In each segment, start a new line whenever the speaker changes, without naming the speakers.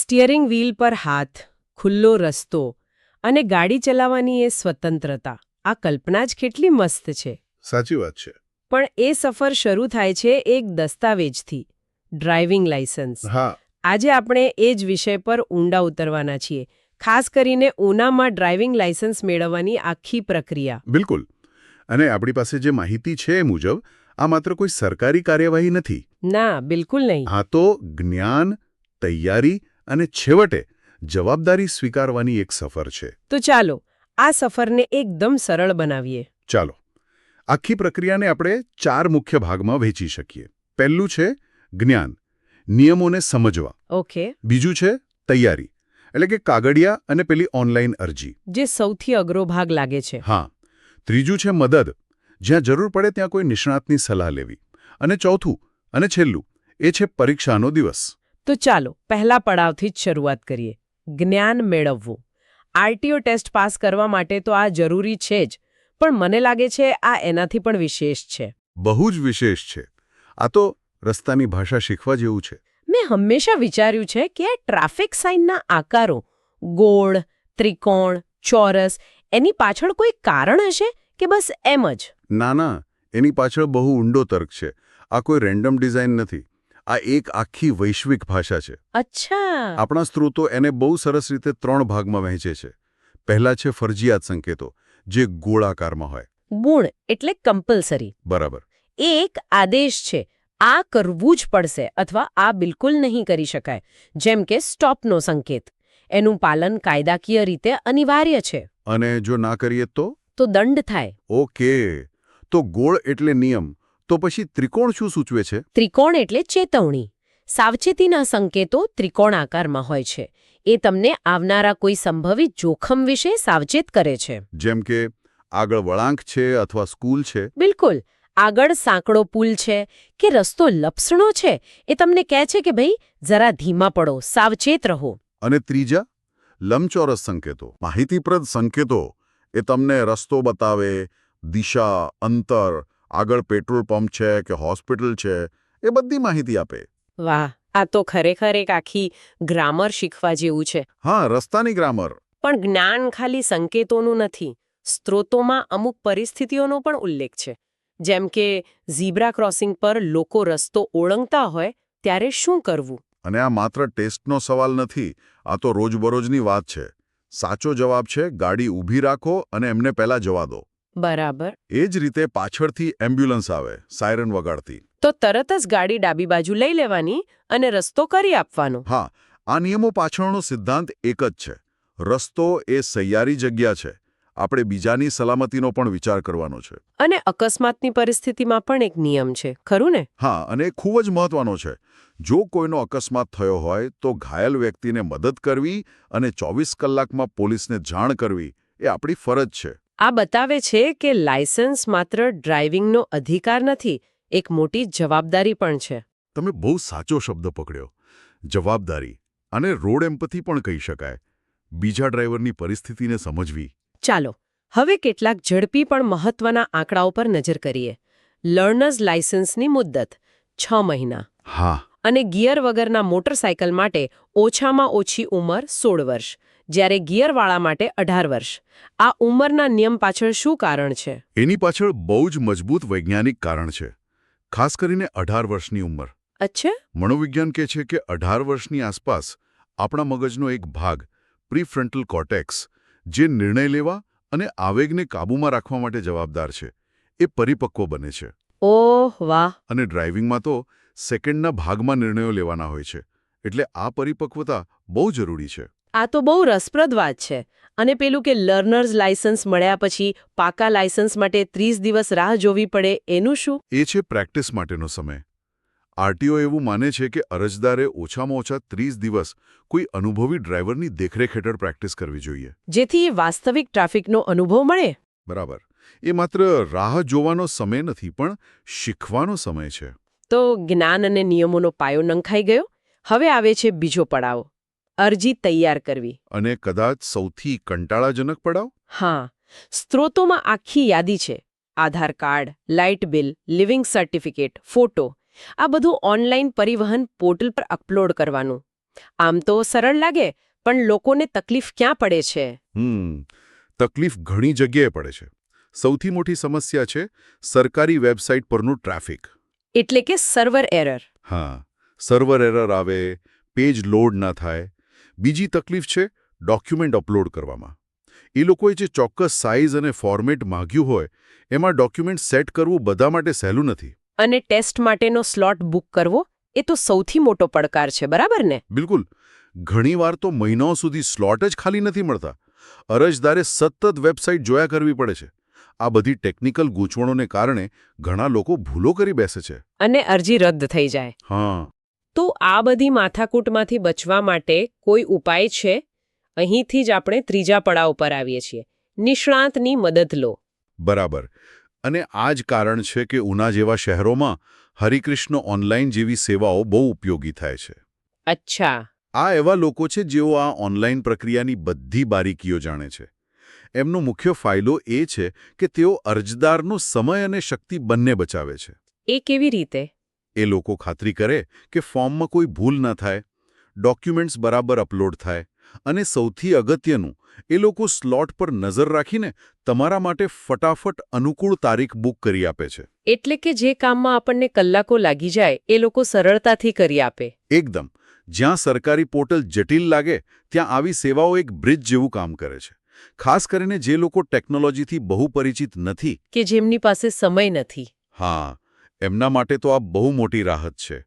Steering wheel પર હાથ ખુલ્લો રસ્તો અને ગાડી ચલાવવાની એ સ્વતંત્રતા. આ કલ્પના જ કેટલી મસ્ત છે.
સાચી વાત છે.
પણ એ સફર શરૂ થાય છે એક દસ્તાવેજથી. ડ્રાઇવિંગ લાયસન્સ
હા.
આજે આપણે એ જ વિષય પર ઊંડા ઉતરવાના છીએ. ખાસ કરીને ઉનામાં ડ્રાઇવિંગ લાયસન્સ મેળવવાની આખી પ્રક્રિયા.
બિલકુલ. અને આપણી પાસે જે માહિતી છે એ મુજબ આ માત્ર કોઈ સરકારી કાર્યવાહી નથી.
ના બિલકુલ નહીં.
આ તો જ્ઞાન તૈયારી અને છેવટે જવાબદારી સ્વીકારવાની એક સફર છે.
તો ચાલો આ સફરને એકદમ સરળ બનાવીએ.
ચાલો આખી પ્રક્રિયાને આપણે ચાર મુખ્ય ભાગમાં વહેંચી શકીએ. પહેલું છે જ્ઞાન નિયમોને સમજવા.
ઓકે.
બીજું છે તૈયારી એટલે કે કાગળિયા અને પેલી ઓનલાઈન અરજી.
જે સૌથી અઘરો ભાગ લાગે છે.
હા. ત્રીજું છે મદદ જ્યાં જરૂર પડે ત્યાં કોઈ નિષ્ણાતની સલાહ લેવી. અને ચોથું અને છેલ્લું એ છે પરીક્ષાનો દિવસ.
તો ચાલો પહેલા પડાવથી જ શરૂઆત કરીએ. જ્ઞાન મેળવવું. આરટીઓ ટેસ્ટ પાસ કરવા માટે તો આ જરૂરી છે જ પણ મને લાગે છે આ એનાથી પણ વિશેષ છે.
બહુ જ વિશેષ છે. આ તો રસ્તાની ભાષા શીખવા જેવું છે.
મેં હંમેશા વિચાર્યું છે કે આ ટ્રાફિક સાઇનના આકારો ગોળ ત્રિકોણ ચોરસ એની પાછળ કોઈ કારણ હશે કે બસ એમ જ?
ના ના એની પાછળ બહુ ઊંડો તર્ક છે. આ કોઈ રેન્ડમ ડિઝાઇન નથી. આ એક આખી વૈશ્વિક ભાષા છે.
અચ્છા.
આપણા સ્ત્રોતો એને બહુ સરસ રીતે ત્રણ ભાગમાં વહેંચે છે. પહેલા છે ફરજિયાત સંકેતો જે ગોળાકારમાં હોય.
ગુણ એટલે કમ્પલસરી
બરાબર.
એ એક આદેશ છે આ કરવું જ પડશે અથવા આ બિલકુલ નહીં કરી શકાય. જેમ કે સ્ટોપનો સંકેત. એનું પાલન કાયદાકીય રીતે અનિવાર્ય છે.
અને જો ના કરીએ તો?
તો દંડ થાય.
ઓકે. તો ગોળ એટલે નિયમ. તો પછી ત્રિકોણ શું સૂચવે છે?
ત્રિકોણ એટલે ચેતવણી. સાવચેતીના સંકેતો ત્રિકોણ આકારમાં હોય છે. એ તમને આવનારા કોઈ સંભવિત જોખમ વિશે સાવચેત કરે છે.
જેમ કે આગળ વળાંક છે અથવા સ્કૂલ છે?
બિલકુલ. આગળ સાંકડો પુલ છે કે રસ્તો લપસણો છે એ તમને કહે છે કે ભાઈ જરા ધીમા પડો સાવચેત રહો.
અને ત્રીજા લંબચોરસ સંકેતો. માહિતીપ્રદ સંકેતો. એ તમને રસ્તો બતાવે દિશા અંતર આગળ પેટ્રોલ પંપ છે કે હોસ્પિટલ છે એ બધી માહિતી આપે.
વાહ આ તો ખરેખર એક આખી ગ્રામર શીખવા જેવું છે.
હા રસ્તાની ગ્રામર.
પણ જ્ઞાન ખાલી સંકેતોનું નથી સ્ત્રોતોમાં અમુક પરિસ્થિતિઓનો પણ ઉલ્લેખ છે. જેમ કે ઝીબ્રા ક્રોસિંગ પર લોકો રસ્તો ઓળંગતા હોય ત્યારે શું કરવું?
અને આ માત્ર ટેસ્ટનો સવાલ નથી આ તો રોજબરોજની વાત છે. સાચો જવાબ છે ગાડી ઊભી રાખો અને એમને પહેલા જવા દો.
બરાબર.
એ જ રીતે પાછળથી એમ્બ્યુલન્સ આવે સાયરન વગાડતી.
તો તરત જ ગાડી ડાબી બાજુ લઈ લેવાની અને રસ્તો કરી આપવાનો.
હા આ નિયમો પાછળનો સિદ્ધાંત એક જ છે. રસ્તો એ સહિયારી જગ્યા છે. આપણે બીજાની સલામતીનો પણ વિચાર કરવાનો છે.
અને અકસ્માતની પરિસ્થિતિમાં પણ એક નિયમ છે ખરું ને?
હા અને ખૂબ જ મહત્વનો છે. જો કોઈનો અકસ્માત થયો હોય તો ઘાયલ વ્યક્તિને મદદ કરવી અને ચોવીસ કલાકમાં પોલીસને જાણ કરવી એ આપણી ફરજ છે.
આ બતાવે છે કે લાયસન્સ માત્ર ડ્રાઇવિંગનો અધિકાર નથી એક મોટી જવાબદારી પણ છે.
તમે બહુ સાચો શબ્દ પકડ્યો. જવાબદારી અને રોડ એમ્પથી પણ કહી શકાય. બીજા ડ્રાઈવરની પરિસ્થિતિને સમજવી.
ચાલો હવે કેટલાક ઝડપી પણ મહત્વના આંકડાઓ પર નજર કરીએ. લર્નર્સ લાયસન્સની મુદ્દત છ મહિના.
હા.
અને ગિયર વગરના મોટરસાયકલ માટે ઓછામાં ઓછી ઉંમર સોળ વર્ષ. જ્યારે ગિયરવાળા માટે અઢાર વર્ષ. આ ઉંમરના નિયમ પાછળ શું કારણ છે?
એની પાછળ બહુ જ મજબૂત વૈજ્ઞાનિક કારણ છે. ખાસ કરીને અઢાર વર્ષની ઉંમર.
અચ્છા.
મનોવિજ્ઞાન કહે છે કે અઢાર વર્ષની આસપાસ આપણા મગજનો એક ભાગ પ્રીફ્રન્ટલ કોર્ટેક્સ જે નિર્ણય લેવા અને આવેગને કાબૂમાં રાખવા માટે જવાબદાર છે એ પરિપક્વ બને છે.
ઓહ વાહ.
અને ડ્રાઇવિંગમાં તો સેકન્ડના ભાગમાં નિર્ણયો લેવાના હોય છે એટલે આ પરિપક્વતા બહુ જરૂરી છે.
આ તો બહુ રસપ્રદ વાત છે. અને પેલું કે લર્નર્સ લાયસન્સ મળ્યા પછી પાકા લાયસન્સ માટે ત્રીસ દિવસ રાહ જોવી પડે એનું શું?
એ છે પ્રેક્ટિસ માટેનો સમય. આરટીઓ એવું માને છે કે અરજદારે ઓછામાં ઓછા ત્રીસ દિવસ કોઈ અનુભવી ડ્રાઈવરની દેખરેખ હેઠળ પ્રેક્ટિસ કરવી જોઈએ.
જેથી એ વાસ્તવિક ટ્રાફિકનો અનુભવ મળે.
બરાબર. એ માત્ર રાહ જોવાનો સમય નથી પણ શીખવાનો સમય છે.
તો જ્ઞાન અને નિયમોનો પાયો નંખાઈ ગયો? હવે આવે છે બીજો પડાવ. અરજી તૈયાર કરવી.
અને કદાચ સૌથી કંટાળાજનક પડાવ?
હા. સ્ત્રોતોમાં આખી યાદી છે. Aadhaar card light bill living certificate photo. આ બધું ઓનલાઈન પરિવહન પોર્ટલ પર અપલોડ કરવાનું. આમ તો સરળ લાગે પણ લોકોને તકલીફ ક્યાં પડે છે?
તકલીફ ઘણી જગ્યાએ પડે છે. સૌથી મોટી સમસ્યા છે સરકારી વેબસાઇટ પરનું ટ્રાફિક.
એટલે કે સર્વર એરર.
હા. સર્વર એરર આવે પેજ લોડ ના થાય બીજી તકલીફ છે ડોક્યુમેન્ટ અપલોડ કરવામાં. એ લોકોએ જે ચોક્કસ સાઇઝ અને ફોર્મેટ માંગ્યું હોય એમાં ડોક્યુમેન્ટ સેટ કરવું બધા માટે સહેલું નથી.
અને ટેસ્ટ માટેનો સ્લોટ બુક કરવો એ તો સૌથી મોટો પડકાર છે બરાબર ને?
બિલકુલ. ઘણીવાર તો મહિનાઓ સુધી સ્લોટ જ ખાલી નથી મળતા. અરજદારે સતત વેબસાઇટ જોયા કરવી પડે છે. આ બધી ટેકનિકલ ગૂંચવણોને કારણે ઘણા લોકો ભૂલો કરી બેસે છે.
અને અરજી રદ થઈ જાય.
હા.
તો આ બધી માથાકૂટમાંથી બચવા માટે કોઈ ઉપાય છે? અહીંથી જ આપણે ત્રીજા પડાવ પર આવીએ છીએ. નિષ્ણાંતની મદદ લો.
બરાબર. અને આ જ કારણ છે કે ઉના જેવા શહેરોમાં હરિકૃષ્ણ ઓનલાઈન જેવી સેવાઓ બહુ ઉપયોગી થાય છે.
અચ્છા.
આ એવા લોકો છે જેઓ આ ઓનલાઈન પ્રક્રિયાની બધી બારીકીઓ જાણે છે. એમનો મુખ્ય ફાયદો એ છે કે તેઓ અરજદારનો સમય અને શક્તિ બંને બચાવે છે.
એ કેવી રીતે?
એ લોકો ખાતરી કરે કે ફોર્મમાં કોઈ ભૂલ ન થાય ડોક્યુમેન્ટ્સ બરાબર અપલોડ થાય અને સૌથી અગત્યનું એ લોકો સ્લોટ પર નજર રાખીને તમારા માટે ફટાફટ અનુકૂળ તારીખ બુક કરી આપે છે.
એટલે કે જે કામમાં આપણને કલાકો લાગી જાય એ લોકો સરળતાથી કરી આપે.
એકદમ. જ્યાં સરકારી પોર્ટલ જટિલ લાગે ત્યાં આવી સેવાઓ એક બ્રિજ જેવું કામ કરે છે. ખાસ કરીને જે લોકો ટેકનોલોજીથી બહુ પરિચિત નથી.
કે જેમની પાસે સમય નથી.
હા. એમના માટે તો આ બહુ મોટી રાહત છે.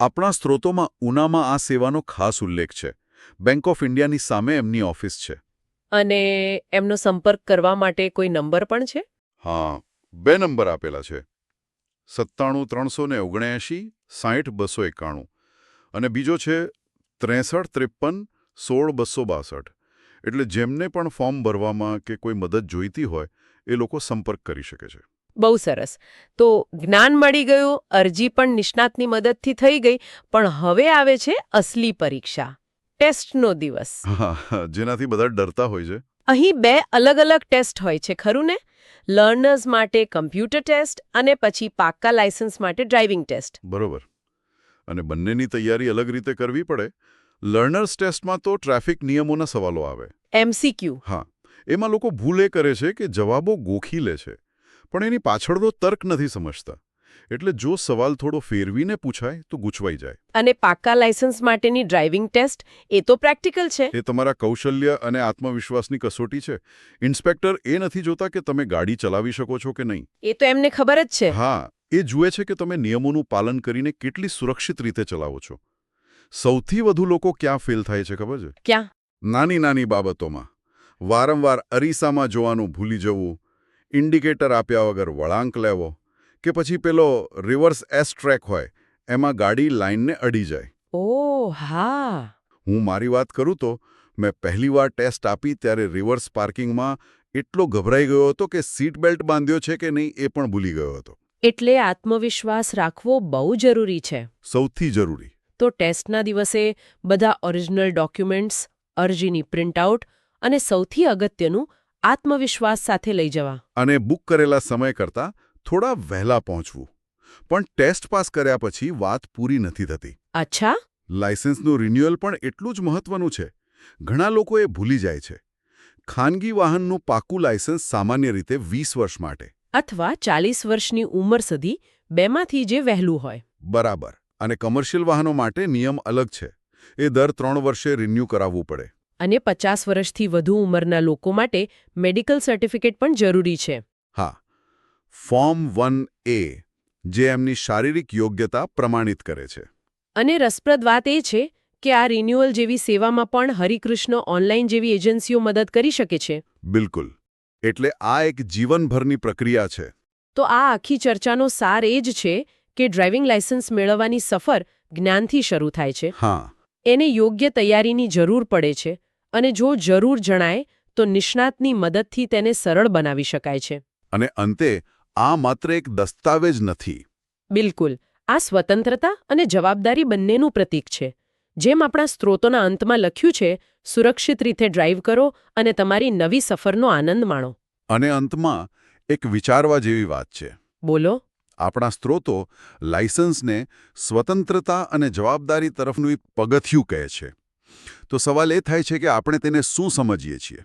આપણા સ્ત્રોતોમાં ઉનામાં આ સેવાનો ખાસ ઉલ્લેખ છે. બેંક ઓફ ઇન્ડિયાની સામે એમની ઓફિસ છે.
અને એમનો સંપર્ક કરવા માટે કોઈ નંબર પણ છે?
હા બે નંબર આપેલા છે. સત્તાણું ત્રણસો ને ઓગણએંશી સાઠ બસો એકાણું. અને બીજો છે ત્રેસઠ ત્રેપન સોળ બસો બાસઠ. એટલે જેમને પણ ફોર્મ ભરવામાં કે કોઈ મદદ જોઈતી હોય એ લોકો સંપર્ક કરી શકે છે.
બહુ સરસ. તો જ્ઞાન મળી ગયું અરજી પણ નિષ્ણાતની મદદથી થઈ ગઈ પણ હવે આવે છે અસલી પરીક્ષા ટેસ્ટનો દિવસ.
જેનાથી બધા ડરતા હોય છે.
અહીં બે અલગ અલગ ટેસ્ટ હોય છે ખરું ને? લર્નર્સ માટે કમ્પ્યુટર ટેસ્ટ અને પછી પાક્કા લાયસન્સ માટે ડ્રાઇવિંગ ટેસ્ટ.
બરોબર. અને બંનેની તૈયારી અલગ રીતે કરવી પડે? લર્નર્સ ટેસ્ટમાં તો ટ્રાફિક નિયમોના સવાલો આવે.
એમસીક્યુ
હા એમાં લોકો ભૂલે કરે છે કે જવાબો ગોખી લે છે. પણ એની પાછળનો તર્ક નથી સમજતા. એટલે જો સવાલ થોડો ફેરવીને પૂછાય તો ગૂંચવાઈ જાય.
અને પાક્કા લાયસન્સ માટેની ડ્રાઇવિંગ ટેસ્ટ એ તો પ્રેક્ટિકલ છે.
એ તમારા કૌશલ્ય અને આત્મવિશ્વાસની કસોટી છે. ઇન્સ્પેક્ટર એ નથી જોતા કે તમે ગાડી ચલાવી શકો છો કે નહીં.
એ તો એમને ખબર જ છે.
હા એ જુએ છે કે તમે નિયમોનું પાલન કરીને કેટલી સુરક્ષિત રીતે ચલાવો છો. સૌથી વધુ લોકો ક્યાં ફેલ થાય છે ખબર છે?
ક્યાં?
નાની નાની બાબતોમાં. વારંવાર અરીસામાં જોવાનું ભૂલી જવું ઇન્ડિકેટર આપ્યા વગર વળાંક લેવો કે પછી પેલો રિવર્સ એસ ટ્રેક હોય એમાં ગાડી લાઇનને અડી જાય.
ઓ હા.
હું મારી વાત કરું તો મેં પહેલીવાર ટેસ્ટ આપી ત્યારે રિવર્સ પાર્કિંગમાં એટલો ગભરાઈ ગયો હતો કે સીટ બેલ્ટ બાંધ્યો છે કે નહીં એ પણ ભૂલી ગયો હતો.
એટલે આત્મવિશ્વાસ રાખવો બહુ જરૂરી છે.
સૌથી જરૂરી.
તો ટેસ્ટના દિવસે બધા ઓરિજિનલ ડોક્યુમેન્ટ્સ અરજીની પ્રિન્ટઆઉટ અને સૌથી અગત્યનું આત્મવિશ્વાસ સાથે લઈ જવા.
અને બુક કરેલા સમય કરતાં થોડા વહેલા પહોંચવું. પણ ટેસ્ટ પાસ કર્યા પછી વાત પૂરી નથી થતી.
અચ્છા.
લાયસન્સનું રિન્યુઅલ પણ એટલું જ મહત્વનું છે. ઘણા લોકો એ ભૂલી જાય છે. ખાનગી વાહનનું પાકું લાયસન્સ સામાન્ય રીતે વીસ વર્ષ માટે.
અથવા ચાલીસ વર્ષની ઉંમર સુધી બેમાંથી જે વહેલું હોય.
બરાબર. અને કમર્શિયલ વાહનો માટે નિયમ અલગ છે. એ દર ત્રણ વર્ષે રિન્યૂ કરાવવું પડે.
અને પચાસ વર્ષથી વધુ ઉંમરના લોકો માટે મેડિકલ સર્ટિફિકેટ પણ જરૂરી છે.
હા. ફોર્મ વન એ જે એમની શારીરિક યોગ્યતા પ્રમાણિત કરે છે.
અને રસપ્રદ વાત એ છે કે આ રિન્યુઅલ જેવી સેવામાં પણ હરિકૃષ્ણ ઓનલાઈન જેવી એજન્સીઓ મદદ કરી શકે છે.
બિલકુલ. એટલે આ એક જીવનભરની પ્રક્રિયા છે.
તો આ આખી ચર્ચાનો સાર એ જ છે કે ડ્રાઇવિંગ લાયસન્સ મેળવવાની સફર જ્ઞાનથી શરૂ થાય છે.
હા.
એને યોગ્ય તૈયારીની જરૂર પડે છે. અને જો જરૂર જણાય તો નિષ્ણાતની મદદથી તેને સરળ બનાવી શકાય છે.
અને અંતે આ માત્ર એક દસ્તાવેજ નથી.
બિલકુલ. આ સ્વતંત્રતા અને જવાબદારી બંનેનું પ્રતીક છે. જેમ આપણા સ્ત્રોતોના અંતમાં લખ્યું છે સુરક્ષિત રીતે ડ્રાઈવ કરો અને તમારી નવી સફરનો આનંદ માણો.
અને અંતમાં એક વિચારવા જેવી વાત છે.
બોલો.
આપણા સ્ત્રોતો લાયસન્સને સ્વતંત્રતા અને જવાબદારી તરફનું પગથિયું કહે છે. તો સવાલ એ થાય છે કે આપણે તેને શું સમજીએ છીએ?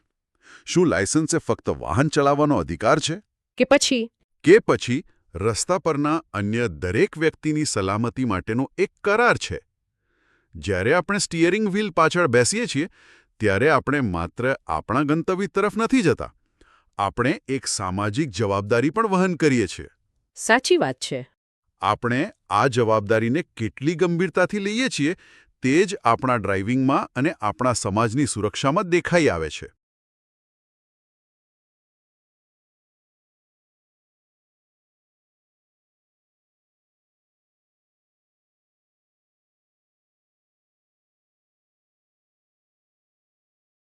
શું લાયસન્સ એ ફક્ત વાહન ચલાવવાનો અધિકાર છે?
કે પછી?
કે પછી રસ્તા પરના અન્ય દરેક વ્યક્તિની સલામતી માટેનો એક કરાર છે? જ્યારે આપણે સ્ટિયરિંગ વ્હીલ પાછળ બેસીએ છીએ ત્યારે આપણે માત્ર આપણા ગંતવ્ય તરફ નથી જતા. આપણે એક સામાજિક જવાબદારી પણ વહન કરીએ છીએ.
સાચી વાત છે.
આપણે આ જવાબદારીને કેટલી ગંભીરતાથી લઈએ છીએ તે જ આપણા ડ્રાઇવિંગમાં અને આપણા સમાજની સુરક્ષામાં દેખાઈ આવે છે.